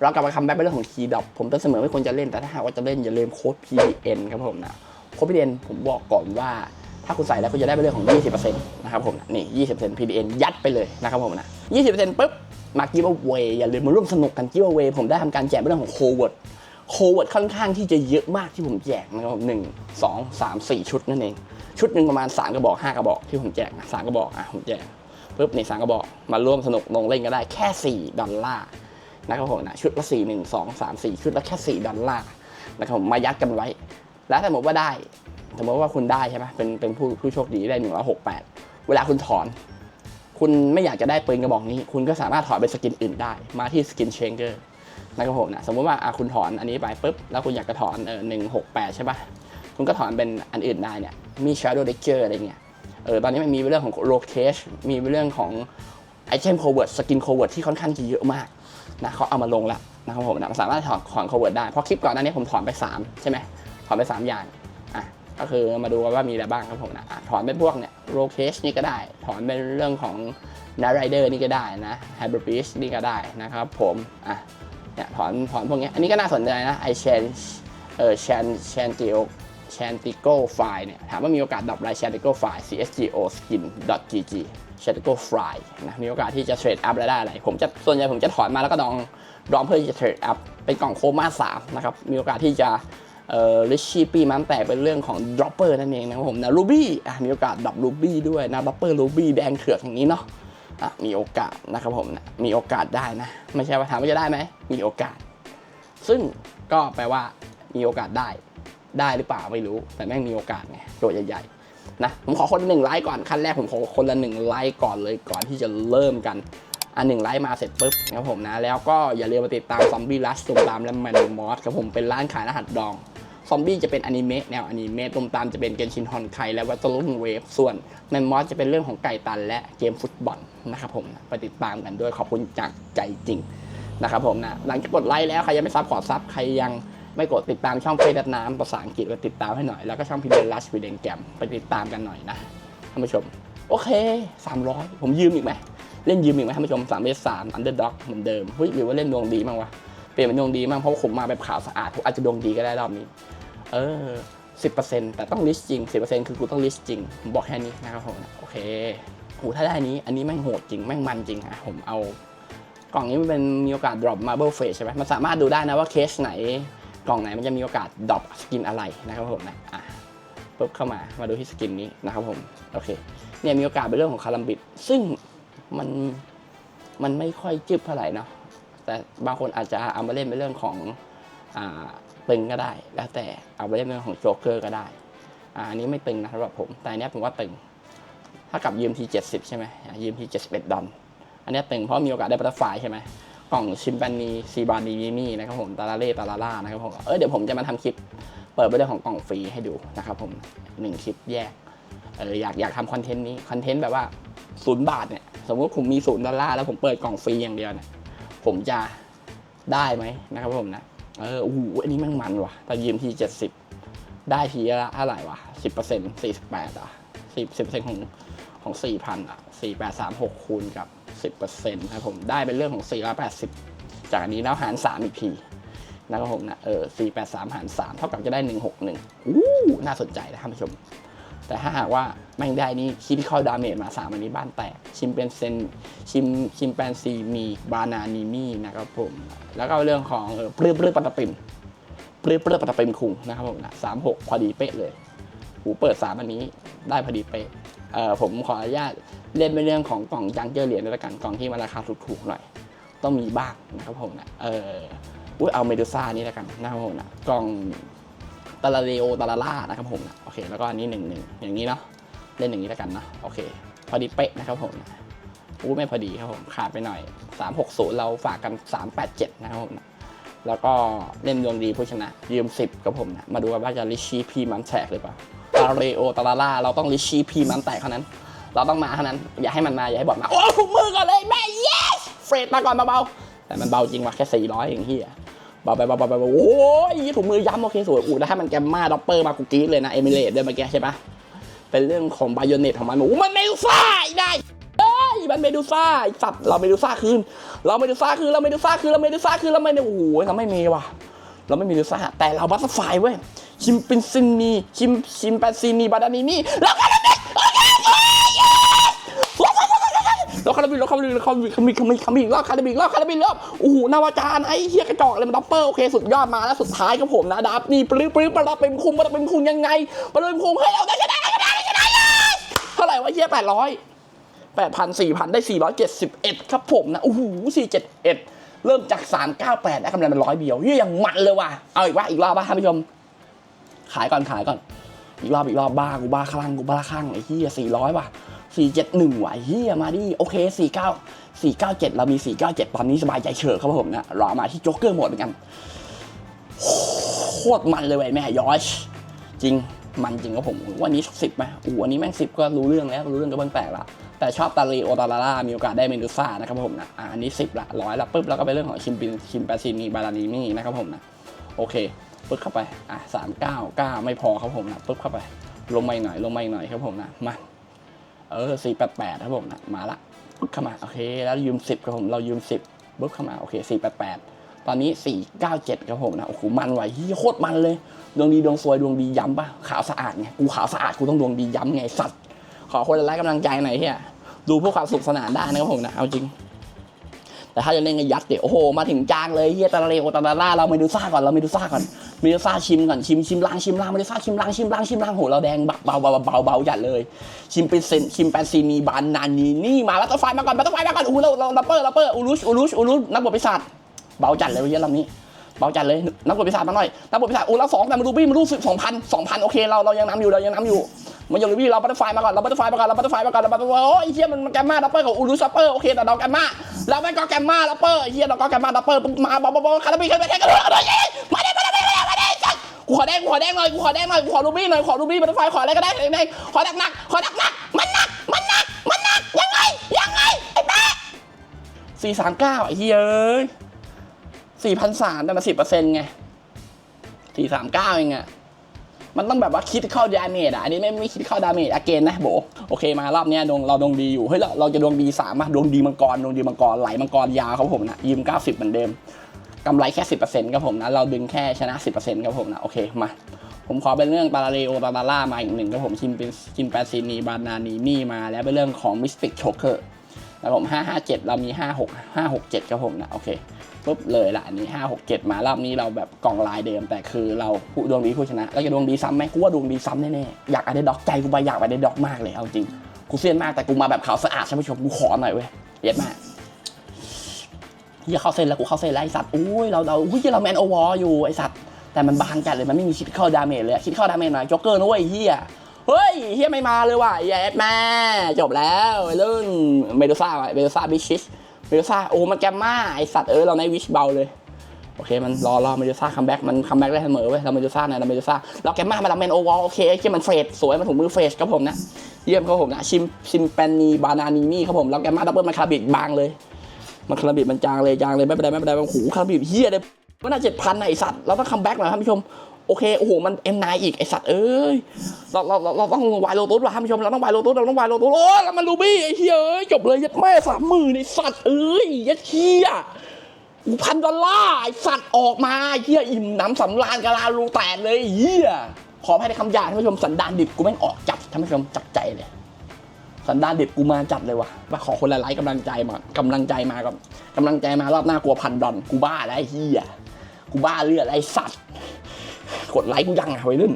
เรากลับมาคัมแบ็กเป็นเรื่องของคีย์ดอปผมตือนเสมอไม่ควรจะเล่นแต่ถ้าหากว่าจะเล่นอย่าลืมโค้ด PDN ครับผมนะโค้ด PDN ผมบอกก่อนว่าถ้าคุณใส่แล้วคุณจะได้เป็นเรื่องของ 20%นะครับผมนะนี่ 20% PDN ยัดไปเลยนะครับผมนะ 20%ปุ๊บมากิฟต์เวย์อย่าลืมมาร่วมสนุกกันกิฟต์เวย์ผมได้ทำการแจกเรื่องของโคเวิร์ดโคเวิร์ดค่อนข้างที่จะเยอะมากที่ผมแจกนะครับผมหนึ่งสองสามสี่ชุดนั่นเอง ชุดหนึ่งประมาณ 3 กระบอก 5 กระบอกที่ผมแจกนะสามกระบอกอะผมแจกปุ๊บนี่สามกระบอกมาร่วมสนุกลงเล่นก็ได้แค่ 4 ดอลลาร์ นะครับผมนะชุดละ 4 1 2 3 4 ชุดละแค่ 4 ดอลลาร์นะครับผมมายัดกันไว้ แล้วสมมติว่าได้สมมติว่าคุณได้ใช่ไหมเป็นเป็นผู้ผู้โชคดีได้หนึ่งร้อยหกแปดเวลาคุณถอน คุณไม่อยากจะได้ปืนกระบอกนี้ คุณก็สามารถถอนเป็นสกินอื่นได้มาที่สกินเชนเกอร์นะครับผมนะสมมติว่าคุณถอนอันนี้ไปปุ๊บแล้วคุณอยากจะถอนเออหนึ่งหกแปดใช่ปะคุณก็ถอนเป็นอันอื่นได้เนี่ยมี Shadow d e c e r อะไรเงี้ยเออตอนนี้มันมีเรื่องของ r o c a g e มีเรื่องของไอเทมโคเวิร์ดสกินโคเวิร์ดที่ค่อนข้างจะเยอะมาก นะเขาเอามาลงแล้วนะครับผมนะสามารถถอนถอนโคเวิร์ได้ เพราะคลิปก่อนหน้านี้ผมถอนไป 3 ใช่ไหมถอนไป 3 อย่างอะก็คือมาดูว่ามีอะไรบ้างครับผมนะอะถอนเป็นพวกเนี่ย r o c a g e นี่ก็ได้ ถอนเป็นเรื่องของ n a r Rider นี่ก็ได้นะ h y b r i d นี่ก็ได้นะครับผมอะเนี่ยถอนถอนพวกเนี้ยอันนี้ก็น่าสนใจนะ I change เออ chan chantio chantico file เนี่ยถามว่ามีโอกาสดับไร chantico file csgo skin gg chantico file นะมีโอกาสที่จะเทรดอัพแล้วได้อะไร ผมจะส่วนใหญ่ผมจะถอนมาแล้วก็ดองดองเพื่อที่จะเทรดอัพเป็นกล่องโคม่า3นะครับมีโอกาสที่จะเอ่อริชชี่ปีมันแตกเป็นเรื่องของ dropper นั่นเองนะครับผมนะ ruby อะมีโอกาสดับ ruby ด้วยนะ dropper ruby แดงเถือกอย่างนี้เนาะอะมีโอกาสนะครับผมนะมีโอกาสได้นะ ไม่ใช่ว่าถามว่าจะได้ไหมมีโอกาส ซึ่งก็แปลว่ามีโอกาสได้ได้หรือเปล่าไม่รู้แต่แม่งมีโอกาสไงโดดใหญ่ๆ นะผมขอคนหนึ่งไลค์ก่อนขั้นแรกผมขอคนละหนึ่งไลค์ก่อนเลยก่อนที่จะเริ่มกันอันหนึ่งไลค์มาเสร็จปุ๊บนะครับผมนะ แล้วก็อย่าลืมมาติดตามซอมบี้ลัชตุมตามและแมนมอสครับผมเป็นร้านขายรหัสดอง ซอมบี้จะเป็นอนิเมะแนวอนิเมะตุมตามจะเป็นเกนชินฮอนไคและวัตลุนเวฟส่วนแมนมอสจะเป็นเรื่องของไก่ตันและเกมฟุตบอลนะครับผมนะไปติดตามกันด้วยขอบคุณจากใจจริงนะครับผมนะหลังจากกดไลค์แล้วใครยังไม่ซับขอซับใครยัง ไม่กดติดตามช่องเฟซดัดน้ำภาษาอังกฤษก็ติดตามให้หน่อย แล้วก็ช่องพีเดนลัชพีเดนแกมไปติดตามกันหน่อยนะท่านผู้ชม โอเค 300 ผมยืมอีกไหมเล่นยืมอีกไหมท่านผู้ชม3เมตร3อันเดอร์ด็อกเหมือนเดิมเฮ้ยหรือว่าเล่นดวงดีมั้งวะเปลี่ยนเป็นดวงดีมั้งเพราะว่าผมมาแบบขาวสะอาดผมอาจจะดวงดีก็ได้รอบนี้ เออสิบเปอร์เซ็นต์แต่ต้องลิสต์จริงสิบเปอร์เซ็นต์คือกูต้องลิสต์จริงผมบอกแค่นี้นะครับผมโอเคโหถ้าได้นี้ อันนี้แม่งโหดจริงแม่งมันจริงอะผมเอา กล่องนี้มันเป็นมีโอกาส drop marble face ใช่ไหมมันสามารถดูได้นะว่าเคสไหน กล่องไหนมันจะมีโอกาส drop สกินอะไรนะครับผมนะอะปุ๊บเข้ามามาดูที่สกินนี้นะครับผมโอเคเนี่ยมีโอกาสเป็นเรื่องของคารัมบิด ซึ่งมันมันไม่ค่อยจึบเท่าไหร่เนาะแต่บางคนอาจจะเอามาเล่นเป็นเรื่องของอ่าตึงก็ได้ แล้วแต่เอาไปเล่นเรื่องของโจ๊กเกอร์ก็ได้อ่าอันนี้ไม่ตึงนะสำหรับผมแต่อันเนี้ยผมว่าตึง ถ้ากับยืมที70ใช่ไหมยืมที71ดอลอันนี้ตึงเพราะมีโอกาสได้บัตเตอร์ไฟใช่ไหม กล่องชิมแปนนีซีบานีมิมี่นะครับผมตาลาเล่ตาลาล่านะครับผมเออเดี๋ยวผมจะมาทำคลิปเปิดไปเรื่องของกล่องฟรีให้ดูนะครับผมหนึ่งคลิปแยกเอออยากอยากทำคอนเทนต์นี้คอนเทนต์แบบว่าศูนย์บาทเนี่ยสมมติผมมีศูนย์ดอลลาร์แล้วผมเปิดกล่องฟรีอย่างเดียวเนี่ยผมจะได้ไหมนะครับผมนะเออโอ้โหอันนี้แม่งมันว่ะแต่ยืมทีเจ็ดสิบได้ทีละเท่าไหร่วะสิบเปอร์เซ็นต์สี่สิบแปดอะสิบสิบเปอร์เซ็นต์ของของสี่พันอะสี่แปดสามหกคูณกับ สิบเปอร์เซ็นต์ครับผมได้เป็นเรื่องของสี่ร้อยแปดสิบจากอันนี้แล้วหารสามอีกทีนะครับผมนะเออสี่แปดสามหารสามเท่ากับจะได้หนึ่งหกหนึ่งอู้น่าสนใจนะท่านผู้ชม แต่ถ้าหากว่าแม่งได้นี่คิดเข้าดาเมจมาสามอันนี้บ้านแตก ชิมเป็นเซนชิมชิมแปนซีมีบานานีมี่นะครับผม แล้วก็เรื่องของเออปลื้มปลื้มปัตตปิมปลื้มปลื้มปัตตปิมคุงนะครับผมนะสามหกพอดีเป๊ะเลยหูเปิดสามอันนี้ได้พอดีเป๊ะ ผมขออนุญาตเล่นเป็นเรื่องของกล่องจังเจอเหรียญด้วยละกันกล่องที่มันราคาถูกๆหน่อย ต้องมีบ้างนะครับผมนะเอออุ้ยเอาเมดูซ่านี่แล้วกันนะครับผมนะกล่องตาลาเรโอตาลาล่านะครับผมนะโอเค แล้วก็อันนี้หนึ่งหนึ่งอย่างนี้เนาะเล่นอย่างนี้แล้วกันเนาะโอเค พอดีเป๊ะนะครับผมอู้ไม่พอดีครับผมขาดไปหน่อย 360 เราฝากกัน 387 นะครับผมนะแล้วก็เล่นดวงดีผู้ชนะยืม 10ครับผมนะมาดูกันว่าจะลิชีพีมันแตกหรือเปล่า ตาลาเรโอตาลาล่าเราต้องลิชีพีมันแตกเท่านั้น เราต้องมาเท่านั้น อย่าให้มันมา อย่าให้บอดมา โอ้ถุงมือก่อนเลยแม่ yes เฟรดมาก่อนเบาๆแต่มันเบาจริงว่ะแค่400เองเฮียเบาไปเบาไปเบาไปโอ้ยถุงมือย้ำโอเคสวยอู้แล้วถ้ามันแกมมาด็อปเปอร์มากูกรีดเลยนะเอมิเรตด้วยเมื่อกี้ใช่ปะเป็นเรื่องของไบโอเนตของมันโอ้มันไม่ใส่ได้เอ้ยมันเมดูซ่าสัตว์เราเมดูซ่าคืน เราเมดูซ่าคืนเราเมดูซ่าคืนเราเมดูซ่าคืนเราไม่โอ้โหเราไม่มีว่ะเราไม่มีเมดูซ่าแต่เราบัตเตอร์ไฟเว้ย ชิมปินซินีชิมชิมแปนซินีบาดานีนี่แล้วคาราบิโอเคแล้วคาราบิแล้วคาราบิแล้วคาราบิคาราบิคาราบิคาราบิรอบคาราบินรอบคาราบินรอบโอ้โหนาวาจารไอ้เฮียกระจอกเลยมันดับเบิลโอเคสุดยอดมาแล้วสุดท้ายครับผมนะดับนี่ปลื้มปลื้มประหลาเป็นคุมประหลาเป็นคุมยังไงประหลาเป็นคุมให้เราได้ชนะได้ชนะได้ชนะเลยเท่าไหร่วะเฮียแปดร้อยแปดพันสี่พันได้สี่ร้อยเจ็ดสิบเอ็ดครับผมนะโอ้โหสี่เจ็ดเอ็ดเริ่มจากสามเก้าแปดได้กำไรเป็นร้อยเดียวเฮ้ยยังมันเลยว่ะเอาอีกว่าอีกรอบป่ะท่านผู้ชม ขายก่อนขายก่อนอีกรอบอีกรอบบ้ากูบ้าคลั่งกูบ้าคลั่งไอ้เหี้ยสี่ร้อยว่ะสี่เจ็ดหนึ่งว่ะไอ้เหี้ยมาดิโอเคสี่เก้าสี่เก้าเจ็ดเรามีสี่เก้าเจ็ดตอนนี้สบายใจเฉิบครับผมนะรอมาที่โจ๊กเกอร์หมดเหมือนกันโคตรมันเลยเว้ยแม่ยอชจริงมันจริงครับผมวันนี้สิบไหมอู้วันนี้แม่งสิบก็รู้เรื่องแล้วรู้เรื่องก็เบิ่งแปลกละแต่ชอบตาลีโอตาลาร่ามีโอกาสได้เมดูซ่านะครับผมนะอันนี้สิบละร้อยละปุ๊บแล้วก็ไปเรื่องของคิมปินคิมแปซินีบารานีนี่นะครับผมนะโอเค ปึ๊บเข้าไปอะสามเก้าเก้าไม่พอครับผมนะปึ๊บเข้าไป ลงมาอีกหน่อยลงมาอีกหน่อยครับผมนะมาเออสี่แปดแปดครับผมนะมาละปึ๊บเข้ามาโอเคแล้วยืมสิบครับผมเรายืมสิบปึ๊บเข้ามาโอเคสี่แปดแปดตอนนี้ 497 ครับผมนะ โอ้โห มันไหวเฮียโคตรมันเลย ดวงดี ดวงสวย ดวงดีย้ำป่ะ ขาวสะอาดไง กูขาวสะอาด กูต้องดวงดีย้ำไงสัตว์ ขอคนละไลค์กำลังใจหน่อยเฮียดูพื่อความสุขสนานได้นะครับผมนะ เอาจริง แต่ถ้าจะเล่นกันยัดเดี๋ยวโอ้โหมาถึงจางเลยเฮียตาเลโอตาลาล่าเราไม่ดูซ่าก่อนเราไม่ดูซ่าก่อนไม่ดูซ่าชิมก่อนชิมชิมล้างชิมล้างไม่ดูซ่าชิมล้างชิมล้างชิมล้างโหเราแดงเบาเบาเบาเบาเบาจัดเลย ชิมเป็นเซนชิมแปนซีนีบานนานีนี่มาแล้วต้องไฟมาก่อนมาต้องไฟมาก่อนโอ้เราเราลัปเปอร์ลัปเปอร์อูรุชอูรุชอูรุชนักบทปีศาจเบาจัดเลยเยอะลำนี้เบาจัดเลยนักบทพิศาจมาหน่อยนักบทพิศาจโอ้แล้วสองแต่มาดูบี้มาดูสิบสองพันสองพันโอเคเราเรายังน้ำอยู่เรายังน้ำอยู่มาอย่างบี้เราบัตเตอร์ไฟมาก่อนเราบัตเตอร์ไฟมาก่อนเราบัตเตอร์ไฟมาก่อนเราบัตเตอร์ไฟโอ้ยเฮียมันแกมมาดับเบิลกับอูรุซัปเปอร์โอเคแต่เราแกมมา เราไม่ก็แกมมาดับเบิลเฮียเราก็แกมมาดับเบิลมาบอลบอบอคาราบีคาราบีคาราบีคาราบีมาได้มาได้มาได้มาได้จัดกูขอแดงขอแดงหน่อยกูขอแดงหน่อยกูขอรูบี้หน่อยขอรูบี้บัตเตอร์ไฟขออะไรก็ได้แดงขอหนักหนักขอหนักหนักมันหนักมันหนักมันหนักยังไงยังไงไอ้แป๊ะสี่สามเก้าไอ้เฮียเอ้ยสี่พันสามแต่มาสิบเปอร์เซ็นต์ไงสี่สามเก้าเองอะ มันต้องแบบว่าคิดเข้าดาเมจอะ อันนี้ไม่ไม่คิดเข้าดาเมจอเกนนะโบโอเคมารอบเนี้ยดวงเราดวงดีอยู่ เฮ้ยเราเราจะดวงดีสามอะดวงดีมังกรดวงดีมังกรไหลมังกรยาวครับผมนะยืมเก้าสิบเหมือนเดิมกำไรแค่สิบเปอร์เซ็นต์ครับผมนะ เราดึงแค่ชนะสิบเปอร์เซ็นต์ครับผมนะโอเคมาผมขอเป็นเรื่องปาราเลโอปาราล่ามาอีกหนึ่งครับผมชิมเป็นชิมแปซินีบานานีนี่มาแล้วเป็นเรื่องของมิสติกโชเกอร์แล้วผมห้าห้าเจ็ดเรามีห้าหกห้าหกเจ็ดครับผมนะโอเค ปุ๊บเลยละอันนี้ห้าหกเจ็ดมารอบนี้เราแบบกล่องลายเดิม แต่คือเราผู้ดวงดีผู้ชนะแล้วจะดวงดีซ้ำไหมกูว่าดวงดีซ้ำแน่ๆอยากอะได้ดอกใจกูไปอยากไปได้ดอกมากเลยเอาจริงกูเซียนมากแต่กูมาแบบขาวสะอาดท่านผู้ชมกูขอหน่อยเว้ยเย็ดมากเฮียเข้าเส้นแล้วกูเข้าเส้นแล้วไอสัตว์อุ้ยเราเราอุ้ยเราแมนโอวอร์อยู่ไอสัตว์แต่มันบางจัดเลยมันไม่มีคิดเข้าดาเมจเลยอะคิดเข้าดาเมจหน่อยจ็อกเกอร์นะเว้ยเฮียเฮ้ยเฮียไม่มาเลยว่ะเย็ดแม่จบแล้วไอ้เรื่องเมดูซ่าเมดูซ่าบิชิช เมดูซ่าโอ้มันแกมมาไอสัตว์เออเราในวิชเบาเลยโอเคมันรอรอเมดูซ่าคัมแบ็กมันคัมแบ็กได้เสมอเว้ยเราเมดูซ่าเนี่ยเราเมดูซ่าเราแกมมามาเราเมนโอวอลโอเคไอ้ที่มันเฟสสวยมันถุงมือเฟสครับผมนะเยี่ยมครับผมนะชิมชิมแปนนีบานานีนี่ครับผมเราแกมมาดับเบิลมันคาราบิดบางเลยมันคาราบิดมันจางเลยจางเลยไม่เป็นไรไม่เป็นไรมันหูคาราบิดเฮียเลยมันน่าเจ็ดพันไอสัตว์เราต้องคัมแบ็กหน่อยท่านผู้ชม โอเคโอ้โหมันเอ็มนอีกไอสัตว์เอ้ยเราเราเราต้องวายโลตุสว่ะท่านผู้ชมเราต้องวายโลตุสเราต้องวายโลตุสโอ้ยแล้วมันลูบี้ไอเฮียเอ้ยจบเลยยัดแม่สามหมื่นไอสัตว์เอ้ยยัดเฮียพันดอลลาร์ไอสัตว์ออกมาเฮียอิ่มหน้ำสำราญกะลาลูแตกเลยเฮียขอให้ในคำหยาท่านผู้ชมสันดานดิบกูแม่งออกจัดท่านผู้ชมจับใจเลยสันดานเดิบกูมาจัดเลยว่ะมาขอคนละไลค์กำลังใจมากำลังใจมากับกำลังใจมารอบหน้ากลัวพันดอนกูบ้าแล้วไอ้เฮียกูบ้าเลือดไอ้สัตว์ ดไลค์กูยังอะวัยรุ่น